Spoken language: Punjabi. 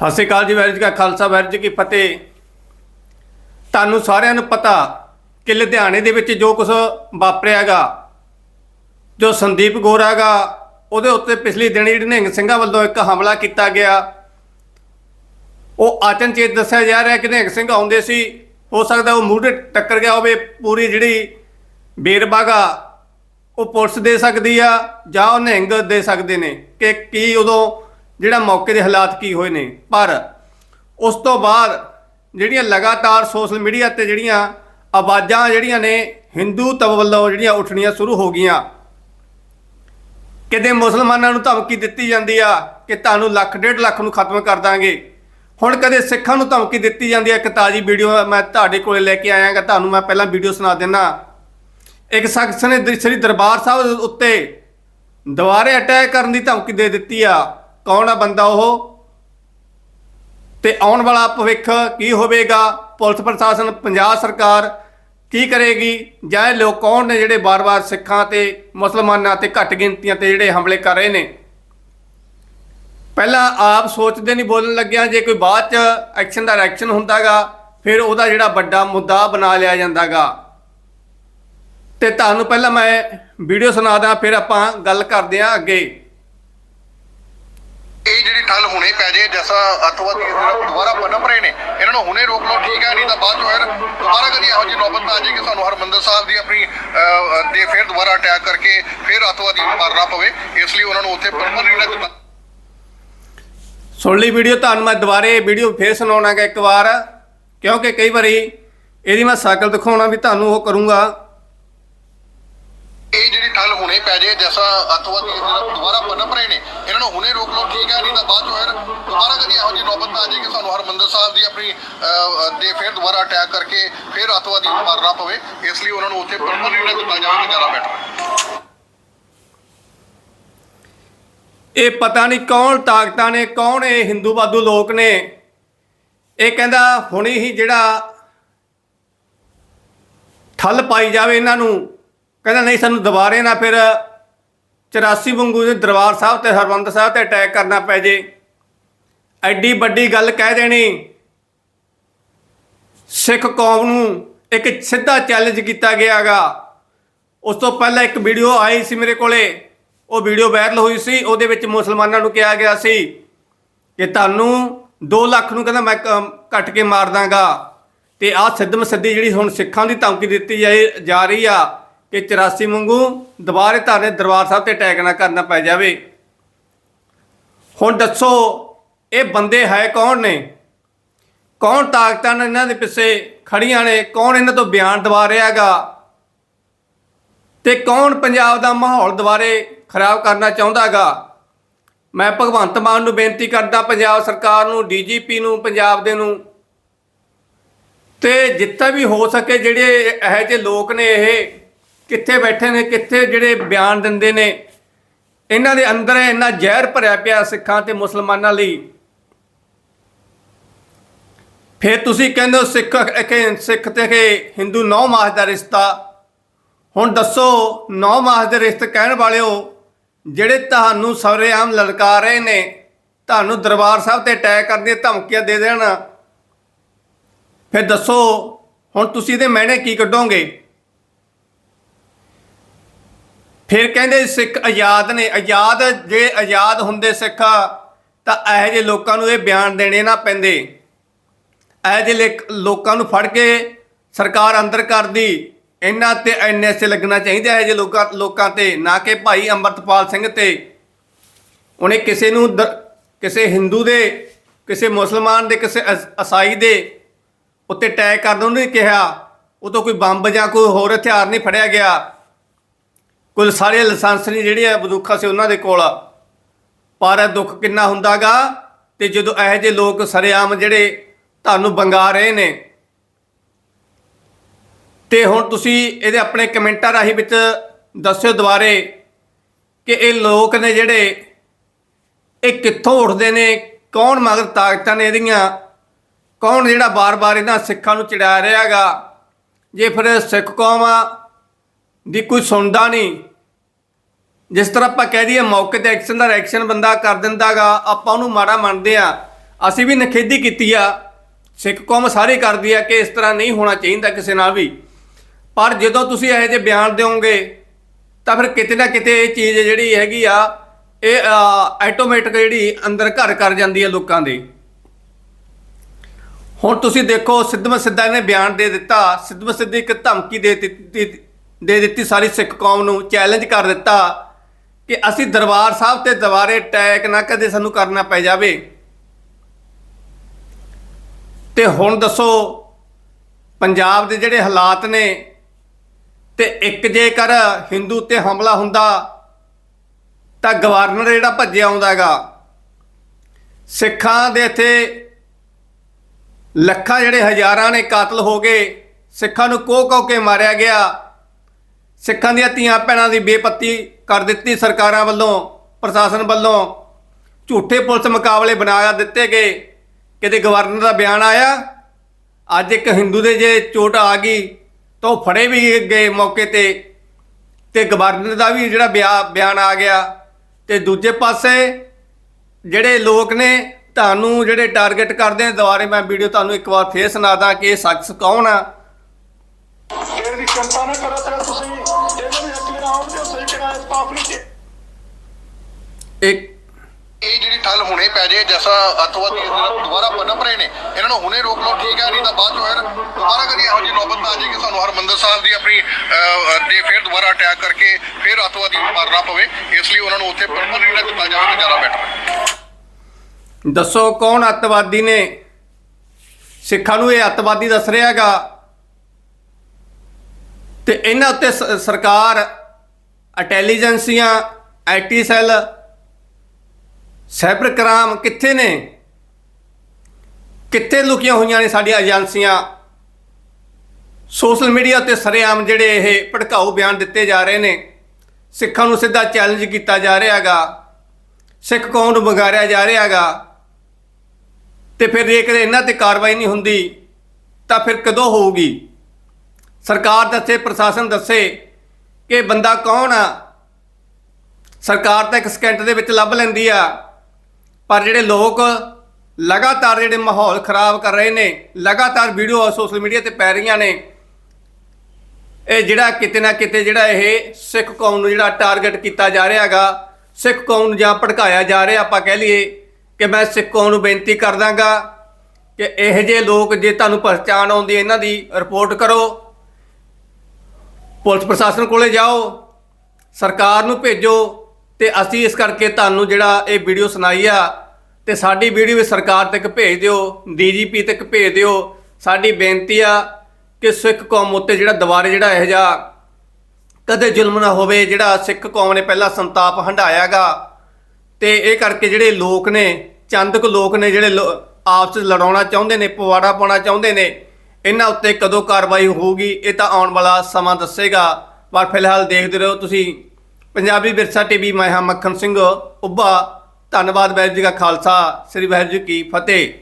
ਸਤਿ ਸ਼੍ਰੀ ਅਕਾਲ ਜੀ, ਵਾਹਿਗੁਰੂ ਜੀ ਕਾ ਖਾਲਸਾ, ਵਾਹਿਗੁਰੂ ਜੀ ਕੀ ਫਤਿਹ। ਤੁਹਾਨੂੰ ਸਾਰਿਆਂ ਨੂੰ ਪਤਾ ਕਿ ਲੁਧਿਆਣੇ ਦੇ ਵਿੱਚ ਜੋ ਕੁਝ ਵਾਪਰਿਆਗਾ ਜੋ ਸੰਦੀਪ ਗੋਰਾਗਾ ਉਹਦੇ ਉੱਤੇ ਪਿਛਲੇ ਦਿਨ ਜਿਹੜੀ ਨਿਹੰਗ ਸਿੰਘਾਂ ਵੱਲੋਂ ਇੱਕ ਹਮਲਾ ਕੀਤਾ ਗਿਆ। ਉਹ ਆਚਨਚੇਤ ਦੱਸਿਆ ਜਾ ਰਿਹਾ ਕਿ ਨਿਹੰਗ ਸਿੰਘ ਆਉਂਦੇ ਸੀ, ਹੋ ਸਕਦਾ ਉਹ ਮੂਹਰੇ ਟੱਕਰ ਗਿਆ ਹੋਵੇ, ਪੂਰੀ ਜਿਹੜੀ ਬੇਰਬਾਗਾ ਉਹ ਪੁਲਿਸ ਦੇ ਸਕਦੀ ਆ ਜਾਂ ਉਹ ਨਿਹੰਗ ਦੇ ਸਕਦੇ ਨੇ, ਕਿ ਕੀ ਉਦੋਂ ਜਿਹੜਾ ਮੌਕੇ ਦੇ ਹਾਲਾਤ ਕੀ ਹੋਏ ਨੇ। ਪਰ ਉਸ ਤੋਂ ਬਾਅਦ ਜਿਹੜੀਆਂ ਲਗਾਤਾਰ ਸੋਸ਼ਲ ਮੀਡੀਆ ਤੇ ਜਿਹੜੀਆਂ ਆਵਾਜ਼ਾਂ ਜਿਹੜੀਆਂ ਨੇ ਹਿੰਦੂ ਤਵ ਵੱਲੋਂ ਜਿਹੜੀਆਂ ਉੱਠਣੀਆਂ ਸ਼ੁਰੂ ਹੋ ਗਈਆਂ। ਕਿਤੇ ਮੁਸਲਮਾਨਾਂ ਨੂੰ ਧਮਕੀ ਦਿੱਤੀ ਜਾਂਦੀ ਆ ਕਿ ਤੁਹਾਨੂੰ ਲੱਖ ਡੇਢ ਲੱਖ ਨੂੰ ਖਤਮ ਕਰ ਦਾਂਗੇ। ਹੁਣ ਕਦੇ ਸਿੱਖਾਂ ਨੂੰ ਧਮਕੀ ਦਿੱਤੀ ਜਾਂਦੀ ਹੈ ਇੱਕ ਤਾਜੀ ਵੀਡੀਓ ਮੈਂ ਤੁਹਾਡੇ ਕੋਲੇ ਲੈ ਕੇ ਆਇਆਗਾ, ਤੁਹਾਨੂੰ ਮੈਂ ਪਹਿਲਾਂ ਵੀਡੀਓ ਸੁਣਾ ਦਿੰਨਾ। ਇੱਕ ਸ਼ਖਸ ਨੇ ਸ੍ਰੀ ਦਰਬਾਰ ਸਾਹਿਬ ਉੱਤੇ ਦੁਬਾਰੇ ਅਟੈਕ ਕਰਨ ਦੀ ਧਮਕੀ ਦੇ ਦਿੱਤੀ ਆ। ਕੌਣ ਆ ਬੰਦਾ ਉਹ? ਤੇ ਆਉਣ ਵਾਲਾ ਭਵਿੱਖ ਕੀ ਹੋਵੇਗਾ? ਪੁਲਿਸ ਪ੍ਰਸ਼ਾਸਨ, ਪੰਜਾਬ ਸਰਕਾਰ ਕੀ ਕਰੇਗੀ? ਜਾਂ ਇਹ ਲੋਕ ਕੌਣ ਨੇ ਜਿਹੜੇ ਬਾਰ-ਬਾਰ ਸਿੱਖਾਂ ਤੇ, ਮੁਸਲਮਾਨਾਂ ਤੇ ਘੱਟ ਗਿਣਤੀਆਂ ਤੇ ਜਿਹੜੇ ਹਮਲੇ ਕਰ ਰਹੇ ਨੇ? ਪਹਿਲਾਂ ਆਪ ਸੋਚਦੇ ਨਹੀਂ, ਬੋਲਣ ਲੱਗਿਆ ਜੇ ਕੋਈ ਬਾਅਦ ਚ ਐਕਸ਼ਨ ਦਾ ਰਿਐਕਸ਼ਨ ਹੁੰਦਾਗਾ, ਫਿਰ ਉਹਦਾ ਜਿਹੜਾ ਵੱਡਾ ਮੁੱਦਾ ਬਣਾ ਲਿਆ ਜਾਂਦਾਗਾ। ਤੇ ਤੁਹਾਨੂੰ ਪਹਿਲਾਂ ਮੈਂ ਵੀਡੀਓ ਸੁਣਾਦਾ ਫਿਰ ਆਪਾਂ ਗੱਲ ਕਰਦੇ ਹਾਂ ਅੱਗੇ। ਇਹ ਜਿਹੜੀ ਠੱਲ ਹੁਣੇ ਪੈ ਜੇ ਜੈਸਾ ਅੱਤਵਾਦੀ ਦੁਬਾਰਾ ਪਨਪ ਰਹੇ ਨੇ ਇਹਨਾਂ ਨੂੰ ਹੁਣੇ ਰੋਕ ਲਓ ਠੀਕ ਹੈ ਨਹੀਂ ਤਾਂ ਬਾਅਦ ਚੋਂ ਫਿਰ ਦੁਬਾਰਾ ਕਦੀ ਇਹੋ ਜਿਹੀ ਨੌਬਤ ਆ ਜਾਏ ਕਿ ਸਾਨੂੰ ਹਰਮੰਦਰ ਸਾਹਿਬ ਦੀ ਆਪਣੀ ਅਹ, ਫਿਰ ਦੁਬਾਰਾ ਅਟੈਕ ਕਰਕੇ ਫਿਰ ਅੱਤਵਾਦੀ ਨੂੰ ਮਾਰਨਾ ਪਵੇ। ਇਸ ਲਈ ਉਹਨਾਂ ਨੂੰ ਉੱਥੇ ਪਰਮਨੈਂਟ ਰੱਖਣਾ ਸੁਣ ਲਈ ਵੀਡੀਓ ਤੁਹਾਨੂੰ ਮੈਂ ਦੁਬਾਰੇ ਵੀਡੀਓ ਫੇਰ ਸੁਣਾਉਣਾਗਾ ਇੱਕ ਵਾਰ ਕਿਉਂਕਿ ਕਈ ਵਾਰੀ ਇਹਦੀ ਮੈਂ ਸ਼ਕਲ ਦਿਖਾਉਣਾ ਵੀ ਤੁਹਾਨੂੰ ਉਹ ਕਰੂੰਗਾ। ਇਹ ਜਿਹੜੀ ਪੈ ਜੇ ਜੈਸਾ ਅੱਤਵਾਦੀ ਦੁਬਾਰਾ ਪਨਪ ਰਹੇ ਨੇ ਇਹਨਾਂ ਨੂੰ ਹੁਣੇ ਰੋਕ ਲਓ ਠੀਕ ਹੈ ਨਹੀਂ ਤਾਂ ਬਾਅਦ ਚੋਂ ਫਿਰ ਦੁਬਾਰਾ ਕਦੀ ਇਹੋ ਜਿਹੀ ਨੌਬਤ ਆ ਜਾਏ ਸਾਨੂੰ ਹਰਮੰਦਰ ਸਾਹਿਬ ਦੀ ਆਪਣੀ ਅਹ, ਫਿਰ ਦੁਬਾਰਾ ਅਟੈਕ ਕਰਕੇ ਫਿਰ ਅੱਤਵਾਦੀ ਨੂੰ ਮਾਰਨਾ ਪਵੇ ਇਸ ਲਈ ਉਹਨਾਂ ਨੂੰ ਉੱਥੇ ਪਰਮਨੈਂਟ ਰੱਖਣਾ ਜਾਵੇ ਜ਼ਿਆਦਾ ਬੈਟਰ ਇਹ ਪਤਾ ਨਹੀਂ ਕੌਣ ਤਾਕਤਾਂ ਨੇ ਕੌਣ ਇਹ ਹਿੰਦੂਵਾਦੂ ਲੋਕ ਨੇ। ਇਹ ਕਹਿੰਦਾ ਹੁਣੇ ਹੀ ਜਿਹੜਾ ਠੱਲ ਪਾਈ ਜਾਵੇ ਇਹਨਾਂ ਨੂੰ ਕਹਿੰਦਾ, ਨਹੀਂ, ਸਾਨੂੰ ਦੁਬਾਰੇ ਨਾ ਫਿਰ 84 ਵਾਂਗੂ ਦੇ ਦਰਬਾਰ ਸਾਹਿਬ ਤੇ ਹਰਮੰਦਰ ਸਾਹਿਬ ਤੇ ਅਟੈਕ ਕਰਨਾ ਪੈ ਜੇ। ਐਡੀ ਵੱਡੀ ਗੱਲ ਕਹਿ ਦੇਣੀ। ਸਿੱਖ ਕੌਮ ਨੂੰ ਇੱਕ ਸਿੱਧਾ ਚੈਲੰਜ ਕੀਤਾ ਗਿਆਗਾ ਉਸ ਤੋਂ ਪਹਿਲਾਂ ਇੱਕ ਵੀਡੀਓ ਆਈ ਸੀ ਮੇਰੇ ਕੋਲੇ। ਉਹ ਵੀਡੀਓ ਵਾਇਰਲ ਹੋਈ ਸੀ। ਉਹਦੇ ਵਿੱਚ ਮੁਸਲਮਾਨਾਂ ਨੂੰ ਕਿਹਾ ਗਿਆ ਸੀ ਕਿ ਤੁਹਾਨੂੰ 2 ਲੱਖ ਨੂੰ ਕਹਿੰਦਾ, ਮੈਂ ਕ- ਕੱਟ ਕੇ ਮਾਰ ਦਾਂਗਾ। ਤੇ ਆਹ ਸਿੱਧਮ ਸਿੱਧੀ ਜਿਹੜੀ ਹੁਣ ਸਿੱਖਾਂ ਦੀ ਧਮਕੀ ਦਿੱਤੀ ਜਾਏ- ਜਾ ਰਹੀ ਆ ਕਿ 84 ਵਾਂਗੂ ਦੁਬਾਰੇ ਧਾਰੇ ਦਰਬਾਰ ਸਾਹਿਬ ਤੇ ਅਟੈਕ ਨਾ ਕਰਨਾ ਪੈ ਜਾਵੇ। ਹੁਣ ਦੱਸੋ, ਇਹ ਬੰਦੇ ਹੈ ਕੌਣ ਨੇ? ਕੌਣ ਤਾਕਤਾਂ ਨੇ ਇਹਨਾਂ ਦੇ ਪਿੱਛੇ ਖੜੀਆਂ ਨੇ? ਕੌਣ ਇਹਨਾਂ ਤੋਂ ਬਿਆਨ ਦਵਾ ਰਿਹਾਗਾ ਤੇ ਕੌਣ ਪੰਜਾਬ ਦਾ ਮਾਹੌਲ ਦੁਬਾਰੇ ਖਰਾਬ ਕਰਨਾ ਚਾਹੁੰਦਾਗਾ ਮੈਂ ਭਗਵੰਤ ਮਾਨ ਨੂੰ ਬੇਨਤੀ ਕਰਦਾ, ਪੰਜਾਬ ਸਰਕਾਰ ਨੂੰ, ਡੀਜੀਪੀ ਨੂੰ, ਪੰਜਾਬ ਦੇ ਨੂੰ। ਤੇ ਜਿੱਥੇ ਵੀ ਹੋ ਸਕੇ ਜਿਹੜੇ ਇਹੋ ਜਿਹੇ ਲੋਕ ਨੇ ਇਹ ਕਿੱਥੇ ਬੈਠੇ ਨੇ, ਕਿੱਥੇ ਜਿਹੜੇ ਬਿਆਨ ਦਿੰਦੇ ਨੇ, ਇਹਨਾਂ ਦੇ ਅੰਦਰ ਇੰਨਾ ਜ਼ਹਿਰ ਭਰਿਆ ਪਿਆ ਸਿੱਖਾਂ ਤੇ ਮੁਸਲਮਾਨਾਂ ਲਈ। ਫਿਰ ਤੁਸੀਂ ਕਹਿੰਦੇ ਹੋ ਸਿੱਖ ਕਿ ਸਿੱਖ ਤੇ ਕਿ ਹਿੰਦੂ ਨੌ ਮਾਸ ਦਾ ਰਿਸ਼ਤਾ। ਹੁਣ ਦੱਸੋ, ਨੌ ਮਾਸ ਦੇ ਰਿਸ਼ਤੇ ਕਹਿਣ ਵਾਲਿਓ, ਜਿਹੜੇ ਤੁਹਾਨੂੰ ਸਰੇਆਮ ਲਲਕਾ ਰਹੇ ਨੇ, ਤੁਹਾਨੂੰ ਦਰਬਾਰ ਸਾਹਿਬ ਤੇ ਅਟੈਕ ਕਰਨ ਦੀਆਂ ਧਮਕੀਆਂ ਦੇ ਦੇਣ। ਫਿਰ ਦੱਸੋ, ਹੁਣ ਤੁਸੀਂ ਇਹਦੇ ਮਹਿਣੇ ਕੀ ਕੱਢੋਗੇ? ਫਿਰ ਕਹਿੰਦੇ ਸਿੱਖ ਆਜ਼ਾਦ ਨੇ, ਆਜ਼ਾਦ ਜੇ ਆਜ਼ਾਦ ਹੁੰਦੇ ਸਿੱਖ, ਤਾਂ ਇਹੋ ਜਿਹੇ ਲੋਕਾਂ ਨੂੰ ਇਹ ਬਿਆਨ ਦੇਣੇ ਨਾ ਪੈਂਦੇ। ਇਹੋ ਜਿਹੇ ਲੇਕ- ਲੋਕਾਂ ਨੂੰ ਫੜ ਕੇ ਸਰਕਾਰ ਅੰਦਰ ਕਰਦੀ ਇਹਨਾਂ ਤੇ ਐਨਐਸਏ ਲੱਗਣਾ ਚਾਹੀਦਾ ਹੈ ਜੇ ਲੋਕਾਂ ਲੋਕਾਂ ਤੇ, ਨਾ ਕਿ ਭਾਈ ਅੰਮ੍ਰਿਤਪਾਲ ਸਿੰਘ ਤੇ। ਉਹਨੇ ਕਿਸੇ ਨੂੰ ਦ- ਕਿਸੇ ਹਿੰਦੂ ਦੇ, ਕਿਸੇ ਮੁਸਲਮਾਨ ਦੇ, ਕਿਸੇ ਅਸਾਈ ਦੇ ਉੱਤੇ ਅਟੈਕ ਕਰਨ ਨੂੰ ਨਹੀਂ ਕਿਹਾ। ਉਹ ਤੋਂ ਕੋਈ ਬੰਬ ਜਾਂ ਕੋਈ ਹੋਰ ਹਥਿਆਰ ਨਹੀਂ ਫੜਿਆ ਗਿਆ। ਕੁੱਲ ਸਾਰੇ ਲਾਇਸੈਂਸ ਨਹੀਂ ਜਿਹੜੇ ਆ ਬੰਦੂਕਾਂ ਸੀ ਉਹਨਾਂ ਦੇ ਕੋਲ ਪਰ ਦੁੱਖ ਕਿੰਨਾ ਹੁੰਦਾਗਾ ਤੇ ਜਦੋਂ ਇਹੋ ਜਿਹੇ ਲੋਕ ਸਰੇਆਮ ਜਿਹੜੇ ਤੁਹਾਨੂੰ ਬੰਗਾ ਰਹੇ ਨੇ। ਤੇ ਹੁਣ ਤੁਸੀਂ ਇਹਦੇ ਆਪਣੇ ਕਮੈਂਟਾਂ ਰਾਹੀਂ ਵਿੱਚ ਦੱਸਿਓ ਦੁਬਾਰੇ ਕਿ ਇਹ ਲੋਕ ਨੇ ਜਿਹੜੇ ਇਹ ਕਿੱਥੋਂ ਉੱਠਦੇ ਨੇ, ਕੌਣ ਮਗਰ ਤਾਕਤਾਂ ਨੇ ਇਹਦੀਆਂ, ਕੌਣ ਜਿਹੜਾ ਬਾਰ-ਬਾਰ ਇਹਨਾਂ ਸਿੱਖਾਂ ਨੂੰ ਚਿੜਾ ਰਿਹਾਗਾ। ਜੇ ਫਿਰ ਸਿੱਖ ਕੌਮ ਆ ਦੀ ਕੋਈ ਸੁਣਦਾ ਨਹੀਂ। ਜਿਸ ਤਰ੍ਹਾਂ ਆਪਾਂ ਕਹਿ ਦਈਏ ਮੌਕੇ ਤੇ ਐਕਸ਼ਨ ਦਾ ਰਿਐਕਸ਼ਨ ਬੰਦਾ ਕਰ ਦਿੰਦਾਗਾ, ਆਪਾਂ ਉਹਨੂੰ ਮਾੜਾ ਮੰਨਦੇ ਆ। ਅਸੀਂ ਵੀ ਨਖੇਦੀ ਕੀਤੀ ਆ। ਸਿੱਖ ਕੌਮ ਸਾਰੀ ਕਰਦੀ ਆ ਕਿ ਇਸ ਤਰ੍ਹਾਂ ਨਹੀਂ ਹੋਣਾ ਚਾਹੀਦਾ ਕਿਸੇ ਨਾਲ ਵੀ। ਪਰ ਜਦੋਂ ਤੁਸੀਂ ਇਹੋ ਜਿਹੇ ਬਿਆਨ ਦਿਓਗੇ, ਤਾਂ ਫਿਰ ਕਿਤੇ ਨਾ ਕਿਤੇ ਇਹ ਚੀਜ਼ ਜਿਹੜੀ ਹੈਗੀ ਆ, ਇਹ ਆਟੋਮੈਟਿਕ ਜਿਹੜੀ ਅੰਦਰ ਘਰ ਕਰ ਜਾਂਦੀ ਹੈ ਲੋਕਾਂ ਦੇ। ਹੁਣ ਤੁਸੀਂ ਦੇਖੋ ਸਿੱਧਮ ਸਿੱਧਾ ਇਹਨੇ ਬਿਆਨ ਦੇ ਦਿੱਤਾ। ਸਿੱਧਮ ਸਿੱਧੀ ਇੱਕ ਧਮਕੀ ਦੇ ਦਿੱਤੀ ਦੇ ਦਿੱਤੀ ਸਾਰੀ ਸਿੱਖ ਕੌਮ ਨੂੰ ਚੈਲੰਜ ਕਰ ਦਿੱਤਾ ਕਿ ਅਸੀਂ ਦਰਬਾਰ ਸਾਹਿਬ ਤੇ ਦੁਬਾਰੇ ਅਟੈਕ ਨਾ ਕਦੇ ਸਾਨੂੰ ਕਰਨਾ ਪੈ ਜਾਵੇ। ਤੇ ਹੁਣ ਦੱਸੋ, ਪੰਜਾਬ ਦੇ ਜਿਹੜੇ ਹਾਲਾਤ ਨੇ ਤੇ ਇੱਕ ਜੇਕਰ ਹਿੰਦੂ ਤੇ ਹਮਲਾ ਹੁੰਦਾ, ਤਾਂ ਗਵਰਨਰ ਜਿਹੜਾ ਭੱਜਿਆ ਆਉਂਦਾਗਾ ਸਿੱਖਾਂ ਦੇ ਇੱਥੇ ਲੱਖਾਂ ਜਿਹੜੇ ਹਜ਼ਾਰਾਂ ਨੇ ਕਾਤਲ ਹੋ ਗਏ, ਸਿੱਖਾਂ ਨੂੰ ਕੋਹ ਕੋਹ ਕੇ ਮਾਰਿਆ ਗਿਆ। ਸਿੱਖਾਂ ਦੀਆਂ ਧੀਆਂ ਭੈਣਾਂ ਦੀ ਬੇਪੱਤੀ ਕਰ ਦਿੱਤੀ ਸਰਕਾਰਾਂ ਵੱਲੋਂ, ਪ੍ਰਸ਼ਾਸਨ ਵੱਲੋਂ। ਝੂਠੇ ਪੁਲਿਸ ਮੁਕਾਬਲੇ ਬਣਾ ਦਿੱਤੇ ਗਏ। ਕਿਤੇ ਗਵਰਨਰ ਦਾ ਬਿਆਨ ਆਇਆ? ਅੱਜ ਇੱਕ ਹਿੰਦੂ ਦੇ ਜੇ ਚੋਟ ਆ ਗਈ, ਤਾਂ ਉਹ ਫੜੇ ਵੀ ਗਏ ਮੌਕੇ ਤੇ। ਤੇ ਗਵਰਨਰ ਦਾ ਵੀ ਜਿਹੜਾ ਬਿਆ- ਬਿਆਨ ਆ ਗਿਆ। ਤੇ ਦੂਜੇ ਪਾਸੇ ਜਿਹੜੇ ਲੋਕ ਨੇ, ਤੁਹਾਨੂੰ ਜਿਹੜੇ ਟਾਰਗੇਟ ਕਰਦੇ ਨੇ, ਦੁਬਾਰੇ ਮੈਂ ਵੀਡੀਓ ਤੁਹਾਨੂੰ ਇੱਕ ਵਾਰ ਫੇਰ ਸੁਣਾਦਾ ਕਿ ਇਹ ਸ਼ਖਸ ਕੌਣ ਆ? ਫਿਰ ਵੀ ਚਿੰਤਾ ਨਾ ਕਰੋ ਤੇ ਤੁਸੀਂ ਇਹਨਾਂ ਦੇ ਹੱਕ ਆਉਣਗੇ ਸਹੀ ਕਿਹਾ ਇਸ ਪਾਪੜੀ ਤੇ ਇੱਕ ਇਹ ਜਿਹੜੀ ਠੱਲ ਹੁਣੇ ਪੈ ਜੇ ਜੈਸਾ ਅਤਵਾਦੀ ਦੁਬਾਰਾ ਪਨਪ ਰਹੇ ਨੇ ਇਹਨਾਂ ਨੂੰ ਹੁਣੇ ਰੋਕ ਲਓ ਠੀਕ ਹੈ ਨਹੀਂ ਤਾਂ ਬਾਅਦ ਚੋਂ ਫਿਰ ਦੁਬਾਰਾ ਕਦੀ ਇਹੋ ਜਿਹੀ ਨੌਬਤ ਨਾ ਆ ਜਾਏ ਕਿ ਸਾਨੂੰ ਹਰਮੰਦਰ ਸਾਹਿਬ ਦੀ ਆਪਣੀ ਦੇ ਫਿਰ ਦੁਬਾਰਾ ਅਟੈਕ ਕਰਕੇ ਫਿਰ ਅਤਵਾਦੀ ਨੂੰ ਮਾਰਨਾ ਪਵੇ ਇਸ ਲਈ ਉਹਨਾਂ ਨੂੰ ਉੱਥੇ ਪਰਮਨੈਂਟ ਨਾ ਦਿੱਤਾ ਜਾਵੇ ਤਾਂ ਜ਼ਿਆਦਾ ਬੈਟਰ ਦੱਸੋ ਕੌਣ ਅੱਤਵਾਦੀ ਨੇ? ਸਿੱਖਾਂ ਨੂੰ ਇਹ ਅੱਤਵਾਦੀ ਦੱਸ ਰਿਹਾਗਾ ਤੇ ਇਹਨਾਂ ਉੱਤੇ ਸ- ਸਰਕਾਰ, ਇੰਟੈਲੀਜੈਂਸੀਆਂ ਆਈਟੀ ਸੈੱਲ ਸਾਈਬਰ ਕ੍ਰਾਈਮ ਕਿੱਥੇ ਨੇ? ਕਿੱਥੇ ਲੁਕੀਆਂ ਹੋਈਆਂ ਨੇ ਸਾਡੀਆਂ ਏਜੰਸੀਆਂ? ਸੋਸ਼ਲ ਮੀਡੀਆ ਤੇ ਸਰੇਆਮ ਜਿਹੜੇ ਇਹ ਭੜਕਾਊ ਬਿਆਨ ਦਿੱਤੇ ਜਾ ਰਹੇ ਨੇ, ਸਿੱਖਾਂ ਨੂੰ ਸਿੱਧਾ ਚੈਲੰਜ ਕੀਤਾ ਜਾ ਰਿਹਾ ਰਿਹਾਗਾ ਸਿੱਖ ਕੌਮ ਨੂੰ ਵਿਗਾੜਿਆ ਜਾ ਰਿਹਾ ਰਿਹਾਗਾ ਤੇ ਫਿਰ ਜੇਕਰ ਇਹਨਾਂ ਤੇ ਕਾਰਵਾਈ ਨਹੀਂ ਹੁੰਦੀ, ਤਾਂ ਫਿਰ ਕਦੋਂ ਹੋਊਗੀ? ਸਰਕਾਰ ਦੱਸੇ, ਪ੍ਰਸ਼ਾਸਨ ਦੱਸੇ ਕਿ ਬੰਦਾ ਕੌਣ ਆ? ਸਰਕਾਰ ਤਾਂ ਇੱਕ ਸਕਿੰਟ ਦੇ ਵਿੱਚ ਲੱਭ ਲੈਂਦੀ ਆ। ਪਰ ਜਿਹੜੇ ਲੋਕ ਲਗਾਤਾਰ ਜਿਹੜੇ ਮਾਹੌਲ ਖਰਾਬ ਕਰ ਰਹੇ ਨੇ, ਲਗਾਤਾਰ ਵੀਡੀਓ ਸੋਸ਼ਲ ਮੀਡੀਆ ਤੇ ਪੈ ਰਹੀਆਂ ਨੇ, ਇਹ ਜਿਹੜਾ ਕਿਤੇ ਨਾ ਕਿਤੇ ਜਿਹੜਾ ਇਹ ਸਿੱਖ ਕੌਮ ਨੂੰ ਜਿਹੜਾ ਟਾਰਗੇਟ ਕੀਤਾ ਜਾ ਰਿਹਾ ਹੈਗਾ, ਸਿੱਖ ਕੌਮ ਨੂੰ ਜਾਂ ਭੜਕਾਇਆ ਜਾ ਰਿਹਾ, ਆਪਾਂ ਕਹਿ ਲਈਏ ਕਿ ਮੈਂ ਸਿੱਖ ਕੌਮ ਨੂੰ ਬੇਨਤੀ ਕਰਦਾਗਾ ਕਿ ਇਹ ਜਿਹੇ ਲੋਕ ਜੇ ਤੁਹਾਨੂੰ ਪਛਾਣ ਆਉਂਦੀ ਇਹਨਾਂ ਦੀ ਰਿਪੋਰਟ ਕਰੋ। ਪੁਲਿਸ ਪ੍ਰਸ਼ਾਸਨ ਕੋਲੇ ਜਾਓ, ਸਰਕਾਰ ਨੂੰ ਭੇਜੋ ਤੇ ਅਸੀਂ ਇਸ ਕਰਕੇ ਤੁਹਾਨੂੰ ਜਿਹੜਾ ਇਹ ਵੀਡੀਓ ਸੁਣਾਈ ਆ ਤੇ ਸਾਡੀ ਵੀਡੀਓ ਵੀ ਸਰਕਾਰ ਤੱਕ ਭੇਜ ਦਿਓ, ਡੀਜੀਪੀ ਤੱਕ ਭੇਜ ਦਿਓ। ਸਾਡੀ ਬੇਨਤੀ ਆ ਕਿ ਸਿੱਖ ਕੌਮ ਉੱਤੇ ਜਿਹੜਾ ਦੁਬਾਰੇ ਜਿਹੜਾ ਇਹ ਜਿਹਾ ਕਦੇ ਜ਼ੁਲਮ ਨਾ ਹੋਵੇ, ਜਿਹੜਾ ਸਿੱਖ ਕੌਮ ਨੇ ਪਹਿਲਾਂ ਸੰਤਾਪ ਹੰਡਾਇਆਗਾ ਤੇ ਇਹ ਕਰਕੇ ਜਿਹੜੇ ਲੋਕ ਨੇ ਚੰਦ ਕੁ ਲੋਕ ਨੇ ਜਿਹੜੇ ਲੋ- ਆਪਸ ਵਿੱਚ ਲੜਾਉਣਾ ਚਾਹੁੰਦੇ ਨੇ, ਪਵਾੜਾ ਪਾਉਣਾ ਚਾਹੁੰਦੇ ਨੇ ਇਹਨਾਂ ਉੱਤੇ ਕਦੋਂ ਕਾਰਵਾਈ ਹੋਊਗੀ, ਇਹ ਤਾਂ ਆਉਣ ਵਾਲਾ ਸਮਾਂ ਦੱਸੇਗਾ। ਪਰ ਫਿਲਹਾਲ ਦੇਖਦੇ ਰਹੋ ਤੁਸੀਂ। ਪੰਜਾਬੀ ਵਿਰਸਾ ਟੀਵੀ, ਮੈਂ ਹਾਂ ਮੱਖਣ ਸਿੰਘ, ਉੱਭਾ। ਧੰਨਵਾਦ, ਵਾਹਿਗੁਰੂ ਜੀ ਕਾ ਖਾਲਸਾ। ਸ੍ਰੀ ਵਾਹਿਗੁਰੂ ਜੀ ਕੀ ਫਤਿਹ।